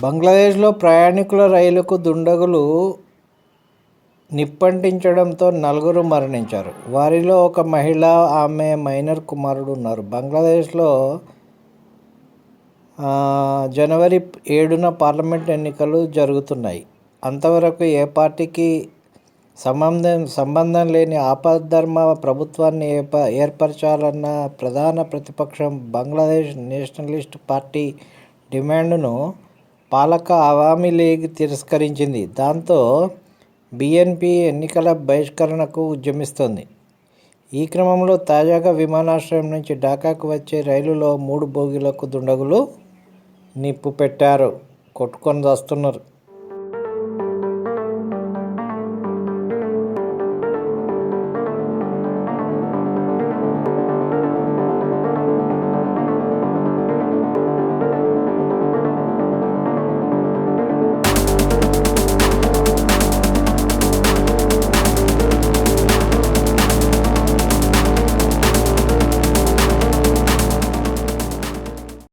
బంగ్లాదేశ్లో ప్రయాణికుల రైలుకు దుండగులు నిప్పంటించడంతో నలుగురు మరణించారు. వారిలో ఒక మహిళ ఆమె మైనర్ కుమారుడు ఉన్నారు. బంగ్లాదేశ్లో జనవరి ఏడున పార్లమెంట్ ఎన్నికలు జరుగుతున్నాయి. అంతవరకు ఏ పార్టీకి సంబంధం సంబంధం లేని ఆపద్ధర్మ ప్రభుత్వాన్ని ఏప ఏర్పరచాలన్న ప్రధాన ప్రతిపక్షం బంగ్లాదేశ్ నేషనలిస్ట్ పార్టీ డిమాండ్ను పాలక అవామీ లీగ్ తిరస్కరించింది. దాంతో బిఎన్పి ఎన్నికల బహిష్కరణకు ఉద్యమిస్తోంది. ఈ క్రమంలో తాజాగా విమానాశ్రయం నుంచి ఢాకాకు వచ్చే రైలులో మూడు బోగిలకు దుండగులు నిప్పు పెట్టారు కొట్టుకొని వస్తున్నారు.